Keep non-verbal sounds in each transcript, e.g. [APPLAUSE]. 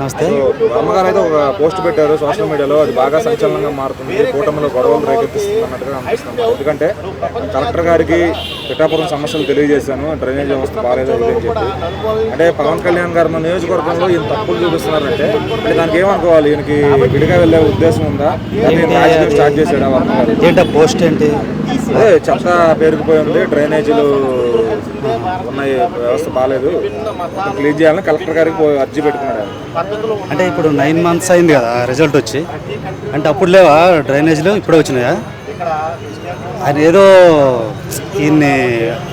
నమస్తే అమ్మగారు అయితే ఒక పోస్ట్ పెట్టారు సోషల్ మీడియాలో. అది బాగా సంచలనంగా మారుతుంది. కూటమిలో గొడవలు రేకెత్తిస్తుంది అన్నట్టుగా అనిపిస్తుంది ఎందుకంటే కలెక్టర్ గారికి పిఠాపురం సమస్యలు తెలియజేశాను. డ్రైనేజ్ వ్యవస్థ బాగాలేదు ఇది అని చెప్పి. అంటే పవన్ కళ్యాణ్ గారు మన నియోజకవర్గంలో ఈయన తప్పులు చూపిస్తున్నారంటే అంటే దానికి ఏమనుకోవాలి? ఈయనకి విడిగా వెళ్ళే ఉద్దేశం ఉందా? రాజకీయం స్టార్ట్ చేశాడా వర్మ గారు? ఏంటా పోస్ట్ ఏంటి? అదే చెత్త పేరుకుపోయి ఉంది. డ్రైనేజీలు ఉన్నాయి వ్యవస్థ బాగాలేదు క్లీన్ చేయాలని కలెక్టర్ గారికి పోయి అర్జీ పెట్టుకున్నాడు అంటే ఇప్పుడు నైన్ మంత్స్ అయింది కదా రిజల్ట్ వచ్చి. అంటే అప్పుడు లేవా డ్రైనేజీలు? ఇప్పుడే వచ్చినాయా? ఆయన ఏదో ఈయన్ని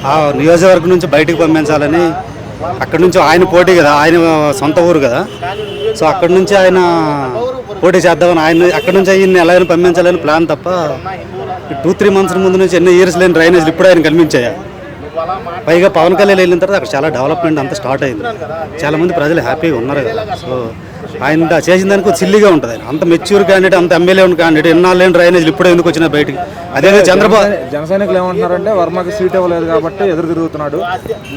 ఆ నియోజకవర్గం నుంచి బయటికి పంపించాలని అక్కడి నుంచి ఆయన పోటీ కదా ఆయన సొంత ఊరు కదా. సో అక్కడి నుంచి ఆయన పోటీ చేద్దామని ఆయన అక్కడి నుంచి ఈయన్ని ఎలాగైనా పంపించాలని ప్లాన్ తప్ప టూ త్రీ మంత్స్ ముందు నుంచి ఎన్ని ఇయర్స్ లేని డ్రైనేజీలు ఇప్పుడు ఆయన కనిపించాయా పైగా పవన్ కళ్యాణ్ వెళ్ళిన తర్వాత అక్కడ చాలా డెవలప్మెంట్ అంతా స్టార్ట్ అయింది. చాలా మంది ప్రజలు హ్యాపీగా ఉన్నారు కదా. సో ఆయన చేసిన దానికి సిల్లీగా ఉంటుంది ఆయన. అంత మెచ్యూర్ క్యాండిడేట్ అంత ఎమ్మెల్యే ఉన్న క్యాండిడేట్ ఎన్నాళ్ళు లేని డ్రైనేజీలు ఇప్పుడు ఎందుకు వచ్చినా బయటికి? అదే చంద్రబాబు జన సైనికులు ఏమంటున్నారంటే వర్మకి సీట్ ఇవ్వలేదు కాబట్టి ఎదురు తిరుగుతున్నాడు.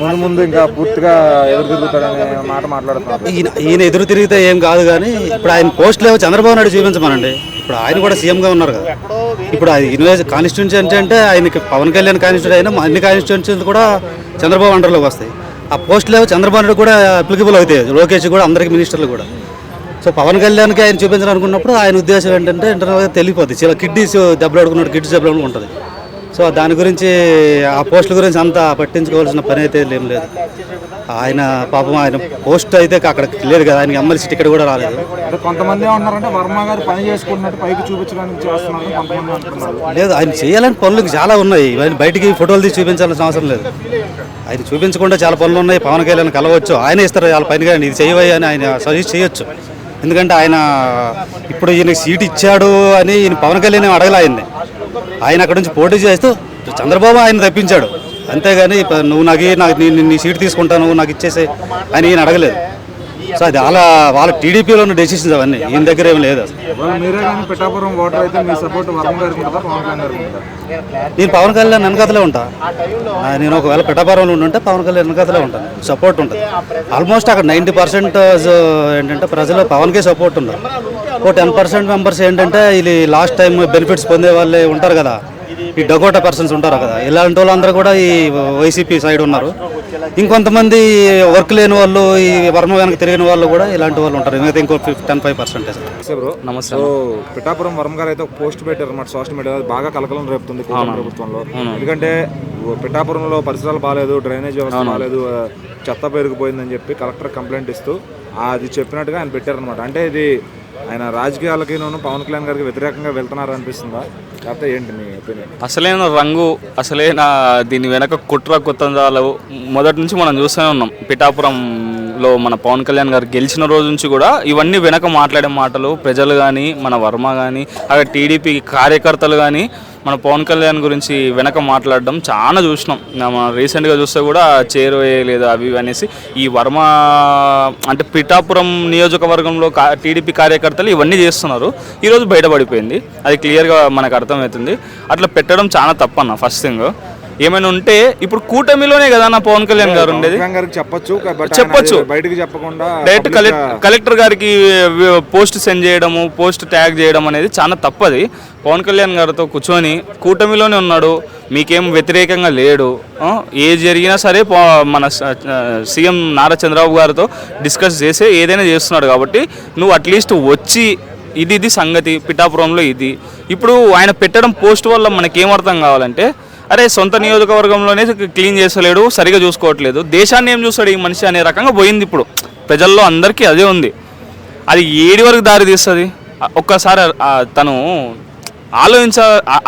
ముందు ముందు ఇంకా పూర్తిగా ఎదురు తిరుగుతాడనే మాట మాట్లాడుతున్నారు. ఈయన ఈయన ఎదురు తిరిగితే ఏం కాదు కానీ ఇప్పుడు ఆయన పోస్ట్ లేవు చంద్రబాబు నాయుడు చూపించమనండి. ఇప్పుడు ఆయన కూడా సీఎంగా ఉన్నారు కదా. ఇప్పుడు యూనివర్సిటీ కాన్స్టిట్యూన్సీ అంటే అంటే ఆయనకి పవన్ కళ్యాణ్ కాన్స్టిట్యూట్ అయినా అన్ని కాన్స్టిట్యూన్సీలు కూడా చంద్రబాబు అండర్లోకి వస్తాయి. ఆ పోస్ట్ లేవు చంద్రబాబు నాయుడు కూడా అప్లికబుల్ అవుతాయి. లోకేష్ కూడా అందరికి మినిస్టర్లు కూడా. సో పవన్ కళ్యాణ్కి ఆయన చూపించాలనుకున్నప్పుడు ఆయన ఉద్దేశం ఏంటంటే ఇంటర్నల్గా తెలియపోద్ది చాలా కిడ్నీస్ దెబ్బలాడుకున్నట్టు కిడ్నీస్ దెబ్బలాడుకుని ఉంటుంది సో దాని గురించి ఆ పోస్టుల గురించి అంత పట్టించుకోవాల్సిన పని అయితే ఏం లేదు. ఆయన పాపం ఆయన పోస్ట్ అయితే అక్కడ లేదు కదా ఆయనకి ఎమ్మెల్సీ టికెట్ కూడా రాలేదు. కొంతమంది ఏమంటున్నారంటే వర్మ గారు పని చేసుకుంటున్నట్టు పైకి చూపించడానికి చేస్తున్నారు లేదు ఆయన చేయాలని పనులు చాలా ఉన్నాయి. ఇవన్నీ బయటికి ఫోటోలు తీసి చూపించాల్సిన అవసరం లేదు. ఆయన చూపించకుండా చాలా పనులు ఉన్నాయి. పవన్ కళ్యాణ్ కలవచ్చు. ఆయన ఇస్తారు చాలా పని కానీ ఇది చేయవయ్యా అని ఆయన సజెస్ట్ చేయొచ్చు. ఎందుకంటే ఆయన ఇప్పుడు ఈయన సీట్ ఇచ్చాడు అని ఈయన పవన్ కళ్యాణ్ అడగలే ఆయన్ని. ఆయన అక్కడ నుంచి పోటీ చేస్తూ చంద్రబాబు ఆయన తప్పించాడు అంతేగాని నువ్వు నాకు నాకు నీ- నీ సీట్ తీసుకుంటాను నాకు ఇచ్చేసే అని ఈయన అడగలేదు. సో అది వాళ్ళ వాళ్ళ టీడీపీలో ఉన్న డెసిషన్స్ అవన్నీ. ఈయన దగ్గర ఏం లేదు. మీరే కానీ పిఠాపురం ఓటర్ అయితే మీ సపోర్ట్ గారికి నేను పవన్ కళ్యాణ్ వెనకాతలే ఉంటా. ఆ, నేను ఒకవేళ పిఠాపురంలో ఉంటే పవన్ కళ్యాణ్ వెనకాతలే ఉంటాను సపోర్ట్ ఉంటుంది. ఆల్మోస్ట్ అక్కడ నైంటీ పర్సెంట్ ఏంటంటే ప్రజలు పవన్కే సపోర్ట్ ఉన్నారు ఓ టెన్ పర్సెంట్ మెంబర్స్ ఏంటంటే ఇది లాస్ట్ టైం బెనిఫిట్స్ పొందే వాళ్ళే ఉంటారు కదా. ఈ డకోటా పర్సన్స్ ఉంటారు కదా. ఇలాంటి వాళ్ళందరూ కూడా ఈ వైసీపీ సైడ్ ఉన్నారు. ఇంకొంతమంది వర్క్ లేని వాళ్ళు ఈ వర్మ వెనక తిరిగిన వాళ్ళు కూడా ఇలాంటి వాళ్ళు ఉంటారు. మిగతా ఇంకో టెన్ ఫైవ్ పర్సెంటేజ్ నమస్తే బ్రో. నమస్తే. సో పిఠాపురం వర్మ గారు అయితే ఒక పోస్ట్ పెట్టారు అన్నమాట సోషల్ మీడియా బాగా కలకలం రేపుతుంది ప్రభుత్వంలో. ఎందుకంటే పిఠాపురంలో పరిసరాలు బాగాలేదు డ్రైనేజ్ వ్యవస్థ బాగాలేదు చెత్త పెరిగిపోయిందని చెప్పి కలెక్టర్ కంప్లైంట్ ఇస్తూ ఆ, అది చెప్పినట్టుగా ఆయన పెట్టారనమాట అంటే ఇది ఆయన రాజకీయాలకి పవన్ కళ్యాణ్ గారికి వ్యతిరేకంగా వెళ్తున్నారు అనిపిస్తుందా? లేకపోతే ఏంటి మీ ఒపీనియన్? అసలైన రంగు అసలైన దీని వెనక కుట్ర కుతంత్రాలు మొదటి నుంచి మనం చూస్తూనే ఉన్నాం. పిఠాపురంలో మన పవన్ కళ్యాణ్ గారు గెలిచిన రోజు నుంచి కూడా ఇవన్నీ వెనక మాట్లాడే మాటలు ప్రజలు కానీ మన వర్మ కానీ అక్కడ టీడీపీ కార్యకర్తలు కానీ మన పవన్ కళ్యాణ్ గురించి వెనక మాట్లాడడం చాలా చూసినాం. మనం రీసెంట్గా చూస్తే కూడా చేరువే లేదు అవి ఇవి అనేసి ఈ వర్మ అంటే పిఠాపురం నియోజకవర్గంలో కా టీడీపీ కార్యకర్తలు ఇవన్నీ చేస్తున్నారు. ఈరోజు బయటపడిపోయింది. అది క్లియర్గా మనకు అర్థమవుతుంది. అట్లా పెట్టడం చాలా తప్పన్న ఫస్ట్ థింగ్ ఏమైనా ఉంటే ఇప్పుడు కూటమిలోనే కదా నా పవన్ కళ్యాణ్ గారు ఉండేది? గారికి చెప్పొచ్చు చెప్పొచ్చు. అది బయటికి చెప్పకుండా డైరెక్ట్ కలెక్టర్ గారికి పోస్ట్ సెండ్ చేయడము పోస్ట్ ట్యాగ్ చేయడం అనేది చాలా తప్పది. పవన్ కళ్యాణ్ గారితో కూర్చొని కూటమిలోనే ఉన్నాడు మీకేం వ్యతిరేకంగా లేడు. ఏది జరిగినా సరే మన సీఎం నారా చంద్రబాబు గారితో డిస్కస్ చేసే ఏదైనా చేస్తున్నాడు కాబట్టి నువ్వు అట్లీస్ట్ వచ్చి ఇది ఇది సంగతి పిఠాపురంలో ఇది. ఇప్పుడు ఆయన పెట్టడం పోస్ట్ వల్ల మనకేం అర్థం కావాలంటే అరే సొంత నియోజకవర్గంలోనే క్లీన్ చేస్తలేడు సరిగా చూసుకోవట్లేదు. దేశాన్ని ఏం చూస్తాడు ఈ మనిషి అనే రకంగా పోయింది ఇప్పుడు. ప్రజల్లో అందరికీ అదే ఉంది. అది ఏడి వరకు దారి తీస్తుంది? ఒక్కసారి తను ఆలోచించ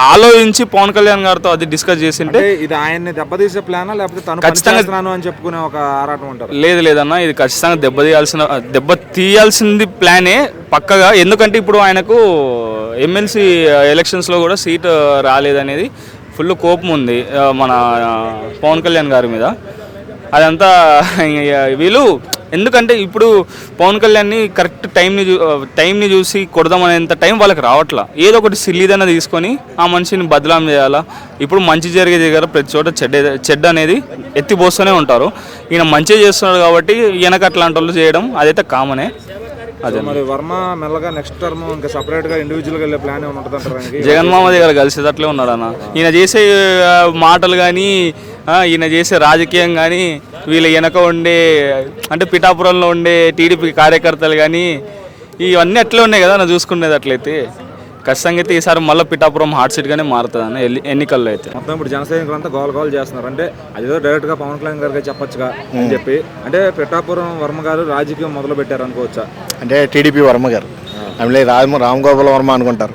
ఆలోచించి పవన్ కళ్యాణ్ గారితో అది డిస్కస్ చేసింటే ఇది ఆయన్ని దెబ్బతీసే ప్లానా? లేకపోతే తను ఖచ్చితంగా- అని చెప్పుకునే ఒక ఆరాటం అంటారు లేదు లేదన్న ఇది ఖచ్చితంగా దెబ్బ తీయాల్సిన దెబ్బ తీయాల్సింది ప్లానే పక్కగా. ఎందుకంటే ఇప్పుడు ఆయనకు ఎమ్మెల్సీ ఎలక్షన్స్లో కూడా సీట్ రాలేదనేది ఫుల్ కోపం ఉంది మన పవన్ కళ్యాణ్ గారి మీద. అదంతా [LAUGHS] వీళ్ళు ఎందుకంటే ఇప్పుడు పవన్ కళ్యాణ్ని కరెక్ట్ టైంని చూ టైంని చూసి కొడదామనేంత టైం వాళ్ళకి రావట్లా. ఏదో ఒకటి సిల్లీదైనా తీసుకొని ఆ మనిషిని బదలాం చేయాలా? ఇప్పుడు మంచి జరిగే దగ్గర ప్రతి చోట చెడ్డ చెడ్డ అనేది ఎత్తిపోస్తూనే ఉంటారు. ఈయన మంచిగా చేస్తున్నాడు కాబట్టి ఈయనకు అట్లాంటి వాళ్ళు చేయడం అదైతే కామనే. అదే మరి వర్మ మెల్లగా నెక్స్ట్ టర్మ్ ఇంకా సపరేట్గా ఇండివిజువల్గా వెళ్ళే ప్లాన్ ఏమైనా ఉంటుంది అంటారు ఆయనకి? జగన్మామ దగ్గర కలిసేటట్లే ఉన్నాడు అన్న. ఈయన చేసే మాటలు కానీ ఈయన చేసే రాజకీయం కానీ వీళ్ళ వెనక ఉండే అంటే పిఠాపురంలో ఉండే టీడీపీ కార్యకర్తలు కానీ ఇవన్నీ అట్లే ఉన్నాయి కదా నా చూసుకునేది అట్లయితే ఖచ్చితంగా అయితే ఈసారి మళ్ళీ పిఠాపురం హాట్ సీట్గానే మారుతుంది అన్న ఎల్లి- ఎన్నికల్లో అయితే. మొత్తం ఇప్పుడు జన సైనికులంతా గోల్ గోల్ చేస్తున్నారు. అంటే అదేదో డైరెక్ట్గా పవన్ కళ్యాణ్ గారికి చెప్పొచ్చుగా అని చెప్పి. అంటే పిఠాపురం వర్మ గారు రాజకీయం మొదలు పెట్టారు అనుకోవచ్చా? అంటే టీడీపీ వర్మ గారు. ఆమె రామ్ రామ్ గోపాల్ వర్మ అనుకుంటారు.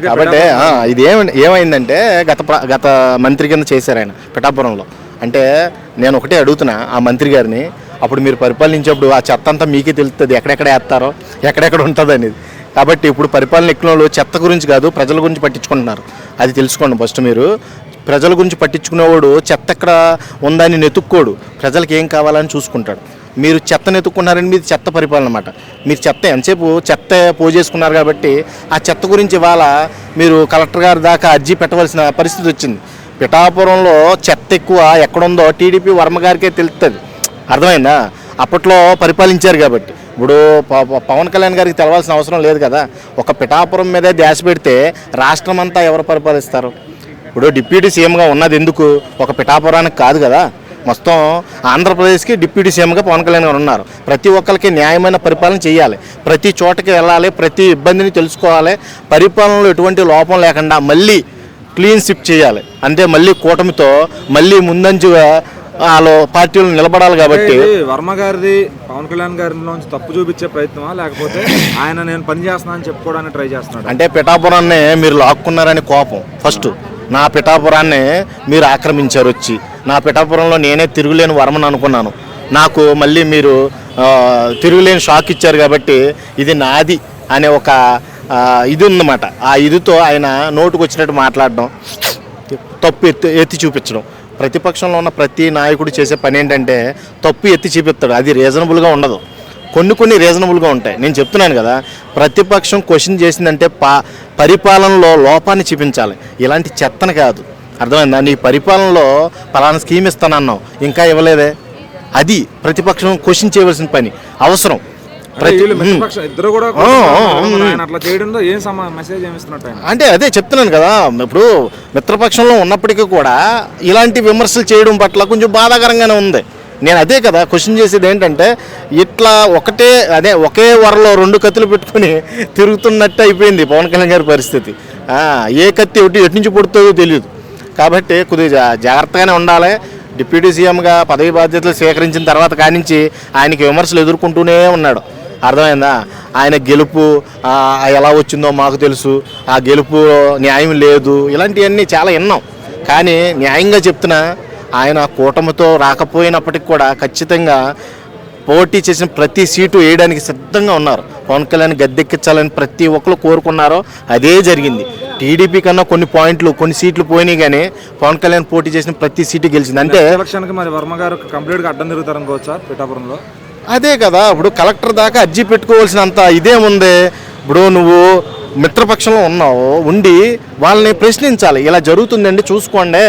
కాబట్టి ఆ, ఇది ఏమి ఏమైందంటే గత గత మంత్రి కింద చేశారు ఆయన పిఠాపురంలో. అంటే నేను ఒకటే అడుగుతున్నా ఆ మంత్రి గారిని. అప్పుడు మీరు పరిపాలించేప్పుడు ఆ చెత్త అంతా మీకే తెలుస్తుంది ఎక్కడెక్కడ వేస్తారో ఎక్కడెక్కడ ఉంటుంది అనేది కాబట్టి ఇప్పుడు పరిపాలన ఎక్కువలో వాళ్ళు చెత్త గురించి కాదు ప్రజల గురించి పట్టించుకుంటున్నారు. అది తెలుసుకోండి ఫస్ట్ మీరు. ప్రజల గురించి పట్టించుకునేవాడు చెత్త ఎక్కడ ఉందని నెతుక్కోడు. ప్రజలకు ఏం కావాలని చూసుకుంటాడు. మీరు చెత్తను ఎత్తుకున్నారని మీది చెత్త పరిపాలన అనమాట మీరు చెత్త ఎంతసేపు చెత్త పోజేసుకున్నారు కాబట్టి ఆ చెత్త గురించి ఇవాళ మీరు కలెక్టర్ గారి దాకా అర్జీ పెట్టవలసిన పరిస్థితి వచ్చింది. పిఠాపురంలో చెత్త ఎక్కువ ఎక్కడుందో టీడీపీ వర్మ గారికే తెలుస్తుంది అర్థమైందా? అప్పట్లో పరిపాలించారు కాబట్టి. ఇప్పుడు ప- పవన్ కళ్యాణ్ గారికి తెలవాల్సిన అవసరం లేదు కదా. ఒక పిఠాపురం మీదే ధ్యాస పెడితే రాష్ట్రం అంతా ఎవరు పరిపాలిస్తారు? ఇప్పుడు డిప్యూటీ సీఎంగా ఉన్నది ఎందుకు? ఒక పిఠాపురానికి కాదు కదా. మొత్తం ఆంధ్రప్రదేశ్కి డిప్యూటీ సీఎంగా పవన్ కళ్యాణ్ గారు ఉన్నారు. ప్రతి ఒక్కరికి న్యాయమైన పరిపాలన చేయాలి. ప్రతి చోటకి వెళ్ళాలి ప్రతి ఇబ్బందిని తెలుసుకోవాలి. పరిపాలనలో ఎటువంటి లోపం లేకుండా మళ్ళీ క్లీన్ స్విప్ చేయాలి. అంటే మళ్ళీ కూటమితో మళ్ళీ ముందంజుగా వాళ్ళు పార్టీలు నిలబడాలి కాబట్టి వర్మ గారిది పవన్ కళ్యాణ్ గారి నుంచి తప్పు చూపించే ప్రయత్నమా? లేకపోతే ఆయన నేను పని చేస్తున్నా అని చెప్పుకోవడానికి ట్రై చేస్తున్నాడు? అంటే పిఠాపురాన్ని మీరు లాక్కున్నారని కోపం ఫస్ట్. నా పిఠాపురాన్ని మీరు ఆక్రమించారు వచ్చి. నా పిఠాపురంలో నేనే తిరుగులేని వరమని అనుకున్నాను. నాకు మళ్ళీ మీరు తిరుగులేని షాక్ ఇచ్చారు కాబట్టి ఇది నాది అనే ఒక ఇది ఉందన్నమాట. ఆ ఇదితో ఆయన నోటుకు వచ్చినట్టు మాట్లాడడం తప్పు ఎత్తి ఎత్తి చూపించడం. ప్రతిపక్షంలో ఉన్న ప్రతి నాయకుడు చేసే పని ఏంటంటే తప్పు ఎత్తి చూపిస్తాడు. అది రీజనబుల్గా ఉండదు. కొన్ని కొన్ని రీజనబుల్గా ఉంటాయి. నేను చెప్తున్నాను కదా ప్రతిపక్షం క్వశ్చన్ చేసిందంటే పా పరిపాలనలో లోపాన్ని చూపించాలి. ఇలాంటి చెత్తను కాదు. అర్థమైందా? నీ పరిపాలనలో పలానా స్కీమ్ ఇస్తానన్నావు ఇంకా ఇవ్వలేదే. అది ప్రతిపక్షం క్వశ్చన్ చేయవలసిన పని. అవసరం. ఇద్దరు కూడా అట్లా చేయడంలో ఏం మెసేజ్ అంటే అదే చెప్తున్నాను కదా ఇప్పుడు మిత్రపక్షంలో ఉన్నప్పటికీ కూడా ఇలాంటి విమర్శలు చేయడం పట్ల కొంచెం బాధాకరంగానే ఉంది. నేను అదే కదా క్వశ్చన్ చేసేది ఏంటంటే ఇట్లా ఒకటే అదే ఒకే వరలో రెండు కత్తులు పెట్టుకొని తిరుగుతున్నట్టు అయిపోయింది పవన్ కళ్యాణ్ గారి పరిస్థితి. ఏ కత్తి ఒకటి ఎటు నుంచి పుడుతుందో తెలియదు కాబట్టి కొద్దిగా జాగ్రత్తగానే ఉండాలి. డిప్యూటీ సీఎంగా పదవి బాధ్యతలు స్వీకరించిన తర్వాత కానించి ఆయనకి విమర్శలు ఎదుర్కొంటూనే ఉన్నాడు. అర్థమైందా? ఆయన గెలుపు ఎలా వచ్చిందో మాకు తెలుసు. ఆ గెలుపు న్యాయం లేదు. ఇలాంటివన్నీ చాలా విన్నాం. కానీ న్యాయంగా చెప్తున్నా ఆయన కూటమితో రాకపోయినప్పటికి కూడా ఖచ్చితంగా పోటీ చేసిన ప్రతి సీటు వేయడానికి సిద్ధంగా ఉన్నారు. పవన్ కళ్యాణ్ గద్దెక్కించాలని ప్రతి ఒక్కరు కోరుకున్నారో అదే జరిగింది. టీడీపీ కన్నా కొన్ని పాయింట్లు కొన్ని సీట్లు పోయినాయి కానీ పవన్ కళ్యాణ్ పోటీ చేసిన ప్రతి సీటు గెలిచింది. అంటే ఎలక్షన్ మరి వర్మ గారు కంప్లీట్గా అడ్డం తిరుగుతారు అనుకోవచ్చా పిఠాపురంలో? అదే కదా ఇప్పుడు కలెక్టర్ దాకా అర్జీ పెట్టుకోవాల్సినంత ఇదేముంది ఇప్పుడు నువ్వు మిత్రపక్షంలో ఉన్నావు ఉండి వాళ్ళని ప్రశ్నించాలి. ఇలా జరుగుతుందండి చూసుకోండి.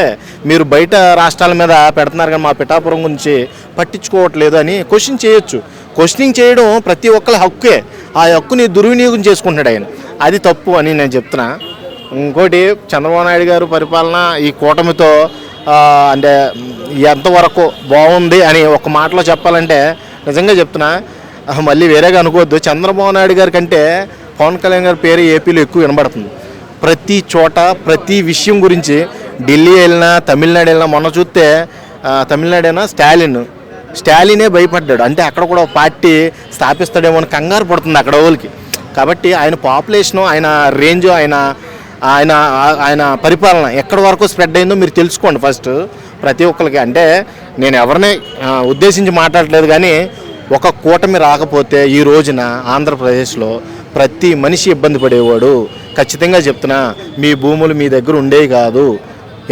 మీరు బయట రాష్ట్రాల మీద పెడుతున్నారు కానీ మా పిఠాపురం గురించి పట్టించుకోవట్లేదు అని క్వశ్చన్ చేయొచ్చు. క్వశ్చనింగ్ చేయడం ప్రతి ఒక్కరి హక్కే. ఆ హక్కుని దుర్వినియోగం చేసుకుంటాడు ఆయన. అది తప్పు అని నేను చెప్తున్నా. ఇంకోటి చంద్రబాబు నాయుడు గారు పరిపాలన ఈ కూటమితో అంటే ఎంతవరకు బాగుంది అని ఒక మాటలో చెప్పాలంటే నిజంగా చెప్తున్నా మళ్ళీ వేరేగా అనుకోవద్దు. చంద్రబాబు నాయుడు గారి కంటే పవన్ కళ్యాణ్ గారి పేరు ఏపీలో ఎక్కువ వినబడుతుంది. ప్రతి చోట ప్రతి విషయం గురించి ఢిల్లీ వెళ్ళినా తమిళనాడు వెళ్ళినా మొన్న చూస్తే తమిళనాడు అయినా స్టాలిన్. స్టాలినే భయపడ్డాడు. అంటే అక్కడ కూడా పార్టీ స్థాపిస్తాడేమో అని కంగారు పడుతుంది అక్కడ వాళ్ళకి. కాబట్టి ఆయన పాపులేషను ఆయన రేంజ్ ఆయన ఆయన ఆయన పరిపాలన ఎక్కడి వరకు స్ప్రెడ్ అయిందో మీరు తెలుసుకోండి ఫస్ట్. ప్రతి ఒక్కరికి. అంటే నేను ఎవరిని ఉద్దేశించి మాట్లాడలేదు కానీ ఒక కూటమి రాకపోతే ఈ రోజున ఆంధ్రప్రదేశ్లో ప్రతి మనిషి ఇబ్బంది పడేవాడు. ఖచ్చితంగా చెప్తున్నా మీ భూములు మీ దగ్గర ఉండేవి కాదు.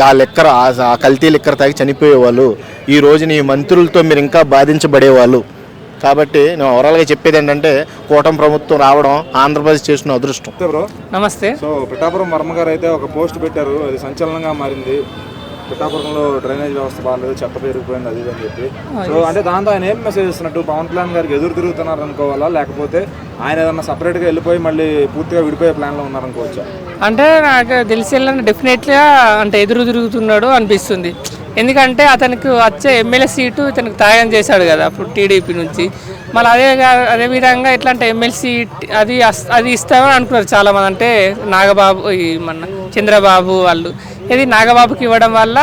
ఆ లెక్కర ఆ- కల్తీ లెక్కర తాగి చనిపోయేవాళ్ళు. ఈ రోజున ఈ మంత్రులతో మీరు ఇంకా బాధించబడేవాళ్ళు. కాబట్టి నేను ఓవరాల్గా చెప్పేది ఏంటంటే కూటమి ప్రభుత్వం రావడం ఆంధ్రప్రదేశ్ చేసిన అదృష్టం. అంతే బ్రో. నమస్తే. సో పిఠాపురం వర్మ గారు అయితే ఒక పోస్ట్ పెట్టారు. అది సంచలనంగా మారింది. పిఠాపురంలో డ్రైనేజ్ వ్యవస్థ బాగాలేదు చెత్త పెరిగిపోయింది అది అని చెప్పి. సో అంటే దాంతో ఆయన ఏం మెసేజ్ ఇస్తున్నట్టు పవన్ కళ్యాణ్ గారికి ఎదురు తిరుగుతున్నారు అనుకోవాలా? లేకపోతే ఆయన ఏదన్నా సపరేట్గా వెళ్ళిపోయి మళ్ళీ పూర్తిగా విడిపోయే ప్లాన్లో ఉన్నారనుకోవచ్చా? అంటే నాకు తెలిసి డెఫినెట్గా అంటే ఎదురు తిరుగుతున్నాడు అనిపిస్తుంది. ఎందుకంటే అతనికి వచ్చే ఎమ్మెల్యే సీటు ఇతనికి త్యాగం చేశాడు కదా అప్పుడు టీడీపీ నుంచి. మళ్ళీ అదే అదే విధంగా ఎట్లా అంటే ఎమ్మెల్సీ అది అది ఇస్తామని అనుకున్నారు చాలామంది. అంటే నాగబాబు ఈ మన చంద్రబాబు వాళ్ళు. ఇది నాగబాబుకి ఇవ్వడం వల్ల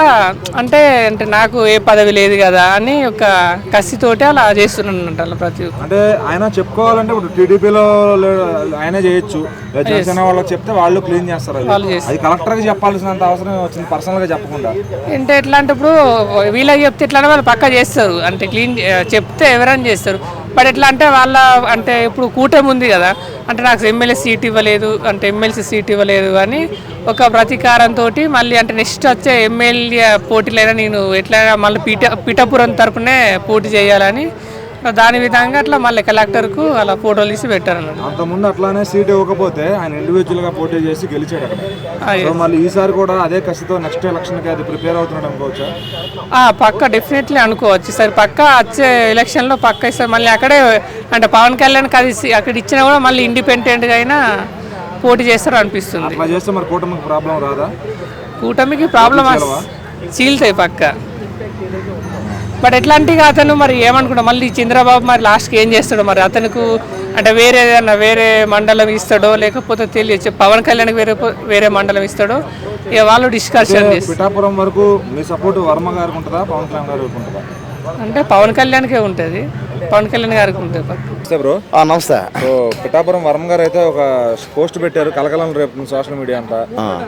అంటే అంటే నాకు ఏ పదవి లేదు కదా అని ఒక కసితోటి అలా చేస్తున్నాను అలా ప్రతి అంటే ఆయన చెప్పుకోవాలంటే ఇప్పుడు టీడీపీలో ఆయనే చేయొచ్చు. జనసేన వాళ్ళకి చెప్తే వాళ్ళు క్లీన్ చేస్తారు అది. అది కలెక్టర్కి చెప్పాల్సినంత అవసరం వచ్చింది పర్సనల్గా చెప్పకుండా. అంటే ఎట్లా అంటే ఇప్పుడు వీళ్ళకి చెప్తే ఎట్లా వాళ్ళు పక్క చేస్తారు. అంటే క్లీన్ చెప్తే ఎవరైనా చేస్తారు. బట్ ఎట్లా అంటే వాళ్ళ అంటే ఇప్పుడు కూటమి ఉంది కదా అంటే నాకు ఎమ్మెల్యే సీట్ ఇవ్వలేదు అంటే ఎమ్మెల్సీ సీట్ ఇవ్వలేదు అని ఒక ప్రతీకారంతో మళ్ళీ అంటే నెక్స్ట్ వచ్చే ఎమ్మెల్యే పోటీలైనా నేను ఎట్లయినా మళ్ళీ పీఠ పీఠపురం తరపునే పోటీ చేయాలని దాని విధంగా అట్లా మళ్ళీ కలెక్టర్కు అలా ఫోటోలు తీసి పెట్టారు అంతకుముందు అట్లానే సీట్ ఇవ్వకపోతే ఆయన ఇండివిజువల్గా పోటీ చేసి గెలిచాడు అక్కడ. మళ్ళీ ఈసారి కూడా అదే కసితో నెక్స్ట్ ఎలక్షన్కి అది ప్రిపేర్ అవుతున్నాడు అనుకోవచ్చా? ఆ, పక్క డెఫినెట్లీ అనుకోవచ్చు. సరే పక్క వచ్చే ఎలక్షన్లో పక్క ఇస్తారు మళ్ళీ అక్కడే అంటే పవన్ కళ్యాణ్కి అది సి- అక్కడ ఇచ్చినా కూడా మళ్ళీ ఇండిపెండెంట్గా అయినా పోటీ చేస్తారు అనిపిస్తుంది. అట్లా చేస్తే మరి కూటమికి ప్రాబ్లం రాదా? కూటమికి ప్రాబ్లం చీల్తాయి పక్క. బట్ ఎట్లాంటిగా అతను మరి ఏమనుకుంటా మళ్ళీ చంద్రబాబు మరి లాస్ట్కి ఏం చేస్తాడో మరి అతనికి అంటే వేరే ఏదైనా వేరే మండలం ఇస్తాడో లేకపోతే తెలియచ్చు పవన్ కళ్యాణ్కి వేరే వేరే మండలం ఇస్తాడో ఇక వాళ్ళు డిస్కషన్ చేస్తారు. పిఠాపురం వరకు మీ సపోర్ట్ వర్మ గారికి ఉంటుందా పవన్ కళ్యాణ్ గారికి ఉంటుందా? అంటే పవన్ కళ్యాణ్కే ఉంటుంది. పవన్ కళ్యాణ్ గారికి ఉంటుంది నమస్తే బ్రో. నమస్తే. సో పిఠాపురం వర్మ గారు అయితే ఒక పోస్ట్ పెట్టారు కలకలం రేపు సోషల్ మీడియా అంతా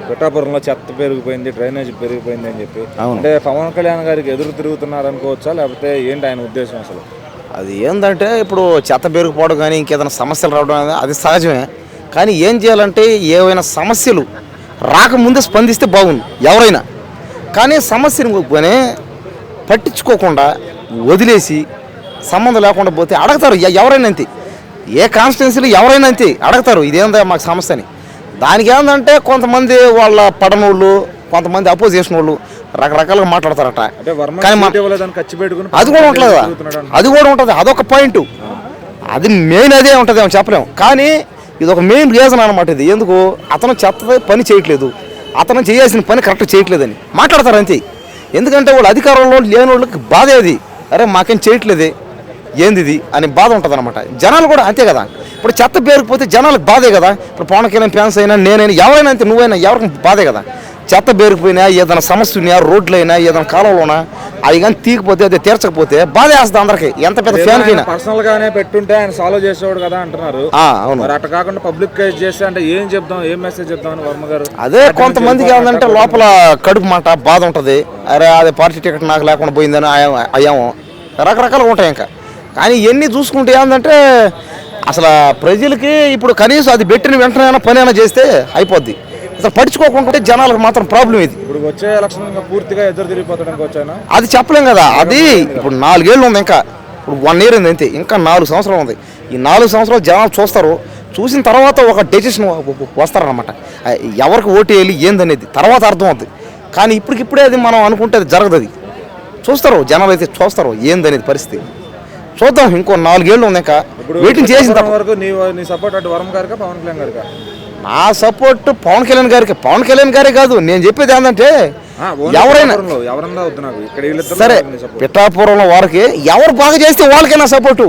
పిఠాపురంలో చెత్త పెరిగిపోయింది డ్రైనేజ్ పెరిగిపోయింది అని చెప్పి. అంటే పవన్ కళ్యాణ్ గారికి ఎదురు తిరుగుతున్నారు అనుకోవచ్చా? లేకపోతే ఏంటి ఆయన ఉద్దేశం అసలు? అది ఏంటంటే ఇప్పుడు చెత్త పెరిగిపోవడం కానీ ఇంకేదైనా సమస్యలు రావడం అనేది అది సహజమే. కానీ ఏం చేయాలంటే ఏవైనా సమస్యలు రాకముందే స్పందిస్తే బాగుంది ఎవరైనా. కానీ సమస్యను పోనీ పట్టించుకోకుండా వదిలేసి సంబంధం లేకుండా పోతే అడగతారు. ఎవరైనా అంతే. ఏ కాన్స్టిట్యున్సీలో ఎవరైనా అంతే అడగతారు. ఇదేందా మాకు సమస్య అని. దానికి ఏంటంటే కొంతమంది వాళ్ళ పడనోళ్ళు కొంతమంది అపోజిషన్ వాళ్ళు రకరకాలుగా మాట్లాడతారట. కానీ అది కూడా ఉంటుంది. అది కూడా ఉంటుంది. అదొక పాయింట్. అది మెయిన్ అదే ఉంటుంది ఏమో చెప్పలేము. కానీ ఇది ఒక మెయిన్ రీజన్ అనమాట ఇది. ఎందుకు? అతను చెత్త పని చేయట్లేదు. అతను చేయాల్సిన పని కరెక్ట్ చేయట్లేదని. మాట్లాడతారు అంతే. ఎందుకంటే వాళ్ళు అధికారంలో లేని వాళ్ళకి బాధ ఏది? అరే మాకేం చేయట్లేదే? ఏంది ఇది అని బాధ ఉంటుంది అనమాట జనాలు కూడా అంతే కదా. ఇప్పుడు చెత్త పేరుకుపోతే జనాలకు బాధే కదా. ఇప్పుడు పవన్ కళ్యాణ్ ఫ్యాన్స్ అయినా నేనైనా ఎవరైనా అంతే నువ్వైనా ఎవరికి బాధే కదా. చెత్త పేరుకుపోయినా ఏదైనా సమస్య ఉన్నా రోడ్లైనా ఏదైనా కాలంలోనా అవి కానీ తీగిపోతే అదే తీర్చకపోతే బాధ వేస్తుంది అందరికి. ఎంత పెద్ద ఫ్యాన్ కైనా పర్సనల్ గానే పెట్టుంటే ఆయన సాల్వ్ చేసేవాడు కదా అంటున్నారు. అవును. మరి అట్లా కాకుండా పబ్లిక్ చేస్తే అంటే ఏం చెప్దాం ఏం మెసేజ్ అని వర్మ గారు? అదే కొంతమందికి ఏంటంటే లోపల కడుపు మాట బాధ ఉంటుంది. అరే అదే పార్టీ టికెట్ నాకు లేకుండా పోయిందని అయ్యా- అయ్యాము. రకరకాలుగా ఉంటాయి ఇంకా. కానీ ఇవన్నీ చూసుకుంటే ఏంటంటే అసలు ప్రజలకి ఇప్పుడు కనీసం అది పెట్టిన వెంటనే పని అయినా చేస్తే అయిపోద్ది. అసలు పట్టించుకోకుండా జనాలకు మాత్రం ప్రాబ్లం ఇది. ఇప్పుడు వచ్చే ఎలక్షన్ పూర్తిగా ఎదురు తిరిగిపోతాడానికి అది చెప్పలేం కదా. అది ఇప్పుడు నాలుగేళ్ళు ఉంది ఇంకా. ఇప్పుడు వన్ ఇయర్ ఉంది అంతే. ఇంకా నాలుగు సంవత్సరాలు ఉంది. ఈ నాలుగు సంవత్సరాలు జనాలు చూస్తారు. చూసిన తర్వాత ఒక డెసిషన్ వస్తారనమాట ఎవరికి ఓటు వేయాలి ఏందనేది. తర్వాత అర్థం అవుతుంది కానీ ఇప్పటికిప్పుడే అది మనం అనుకుంటే అది జరగదు అది చూస్తారు. జనాలు అయితే చూస్తారు. ఏందనేది పరిస్థితి. చూద్దాం. ఇంకో నాలుగేళ్ళు ఉంది ఇంకా. వెయిటింగ్ చేసిన వరకు నీ నీ సపోర్ట్ అటు వర్మ గారికా పవన్ కళ్యాణ్ గారికా? నా సపోర్ట్ పవన్ కళ్యాణ్ గారికి. పవన్ కళ్యాణ్ గారే కాదు నేను చెప్పేది ఏంటంటే ఎవరైనా సరే పిఠాపురంలో వారికి ఎవరు బాగా చేస్తే వాళ్ళకే నా సపోర్టు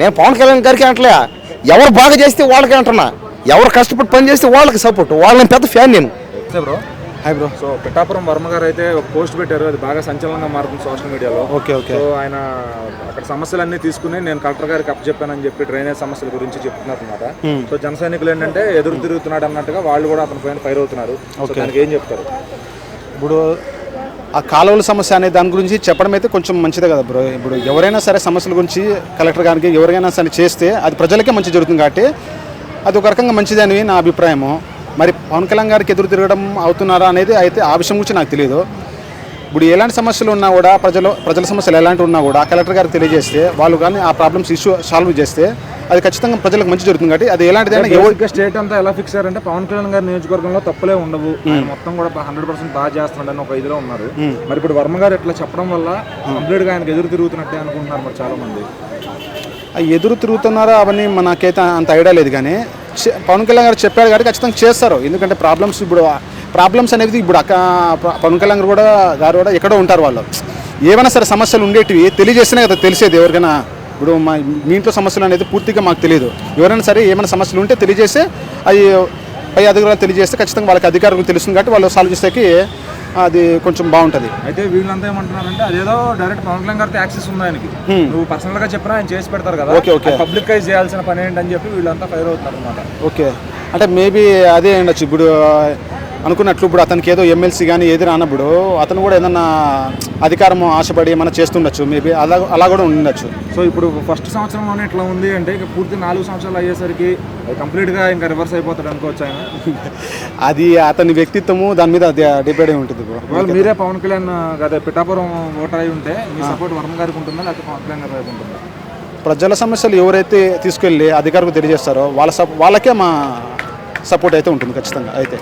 నేను పవన్ కళ్యాణ్ గారికి అంటలే ఎవరు బాగా చేస్తే వాళ్ళకే అంటున్నా. ఎవరు కష్టపడి పని చేస్తే వాళ్ళకి సపోర్ట్ వాళ్ళని పెద్ద ఫ్యాన్ నేను. Hi bro so Pithapuram Varma గారు అయితే ఒక పోస్ట్ పెట్టారు. అది బాగా సంచలనంగా మారుతుంది సోషల్ మీడియాలో. ఓకే ఓకే సో ఆయన అక్కడ సమస్యలన్నీ తీసుకుని నేను కలెక్టర్ గారికి అప్ చెప్పానని చెప్పి డ్రైనేజ్ సమస్యల గురించి చెప్తున్నారు అనమాట సో జన సైనికులు ఏంటంటే ఎదురు తిరుగుతున్నాడు అన్నట్టుగా వాళ్ళు కూడా అతని పైన ఫైర్ అవుతున్నారు. సో దానికి ఏం చెప్తారు? ఇప్పుడు ఆ కాలువల సమస్య అనే దాని గురించి చెప్పడం అయితే కొంచెం మంచిదే కదా బ్రో ఇప్పుడు ఎవరైనా సరే సమస్యల గురించి కలెక్టర్ గారికి ఎవరికైనా సరే చేస్తే అది ప్రజలకే మంచి జరుగుతుంది కాబట్టి అది ఒక రకంగా మంచిది అని నా అభిప్రాయము. మరి పవన్ కళ్యాణ్ గారికి ఎదురు తిరగడం అవుతున్నారా అనేది అయితే ఆ విషయం గురించి నాకు తెలియదు ఇప్పుడు ఎలాంటి సమస్యలు ఉన్నా కూడా ప్రజలు ప్రజల సమస్యలు ఎలాంటి ఉన్నా కూడా కలెక్టర్ గారికి తెలియజేస్తే వాళ్ళు కానీ ఆ ప్రాబ్లమ్స్ ఇష్యూ సాల్వ్ చేస్తే అది ఖచ్చితంగా ప్రజలకు మంచి జరుగుతుంది కాబట్టి అది ఎలాంటిదైనా స్టేట్ అంతా ఎలా ఫిక్స్ అయ్యారంటే పవన్ కళ్యాణ్ గారి నియోజకవర్గంలో తప్పులే ఉండవు. మొత్తం కూడా హండ్రెడ్ పర్సెంట్ బాగా చేస్తున్నాడు అని ఒక ఇదిలో ఉన్నారు. మరి ఇప్పుడు వర్మ గారు ఇట్లా చెప్పడం వల్ల కంప్లీట్గా ఆయనకు ఎదురు తిరుగుతున్నట్టే అనుకుంటున్నారు మరి చాలా మంది ఎదురు తిరుగుతున్నారా అవన్నీ మనకైతే అంత ఐడియా లేదు కానీ పవన్ కళ్యాణ్ గారు చెప్పాడు కాబట్టి ఖచ్చితంగా చేస్తారు. ఎందుకంటే ప్రాబ్లమ్స్ ఇప్పుడు ప్రాబ్లమ్స్ అనేది ఇప్పుడు అక్క పవన్ కళ్యాణ్ గారు కూడా గారు కూడా ఎక్కడో ఉంటారు వాళ్ళు. ఏమైనా సరే సమస్యలు ఉండేటివి తెలియజేస్తేనే కదా తెలిసేది ఎవరికైనా. ఇప్పుడు మా మీ ఇంట్లో సమస్యలు అనేది పూర్తిగా మాకు తెలియదు. ఎవరైనా సరే ఏమైనా సమస్యలు ఉంటే తెలియజేస్తే అవి పై అధికారులు తెలియజేస్తే ఖచ్చితంగా వాళ్ళకి అధికారులకు తెలుస్తుంది కాబట్టి వాళ్ళు సాల్వ్ చేసేకి అది కొంచెం బాగుంటుంది. అయితే వీళ్ళంతా ఏమంటున్నారంటే అదేదో డైరెక్ట్ పవన్ కళ్యాణ్ గారితో యాక్సెస్ ఉంది ఆయనకి. నువ్వు పర్సనల్గా చెప్పినా ఆయన చేసి పెడతారు కదా. Okay, okay. పబ్లికైజ్ చేయాల్సిన పని ఏంటని చెప్పి వీళ్ళంతా ఫైర్ అవుతున్నారు అనమాట ఓకే. అంటే మేబీ అదే ఉండొచ్చు. ఇప్పుడు అనుకున్నట్లు ఇప్పుడు అతనికి ఏదో ఎమ్మెల్సీ కానీ ఏది రానప్పుడు అతను కూడా ఏదన్నా అధికారం ఆశపడి ఏమైనా చేస్తుండొచ్చు. మేబీ అలా అలా కూడా ఉండొచ్చు. సో ఇప్పుడు ఫస్ట్ సంవత్సరంలోనే ఇట్లా ఉంది అంటే ఇక పూర్తి నాలుగు సంవత్సరాలు అయ్యేసరికి కంప్లీట్గా ఇంకా రివర్స్ అయిపోతాడు అనుకోవచ్చు ఆయన? [LAUGHS] అది అతని వ్యక్తిత్వము దాని మీద డిపెండ్ అయి ఉంటుంది ఒకవేళ మీరే పవన్ కళ్యాణ్ అదే పిఠాపురం ఓటర్ అయి ఉంటే మీ సపోర్ట్ వర్మ గారికి ఉంటుందా? లేకపోతే పవన్ కళ్యాణ్ గారి వైపు ఉంటుందా? ప్రజల సమస్యలు ఎవరైతే తీసుకెళ్ళి అధికారులకు తెలియజేస్తారో వాళ్ళ సప్ వాళ్ళకే మా సపోర్ట్ అయితే ఉంటుంది ఖచ్చితంగా అయితే.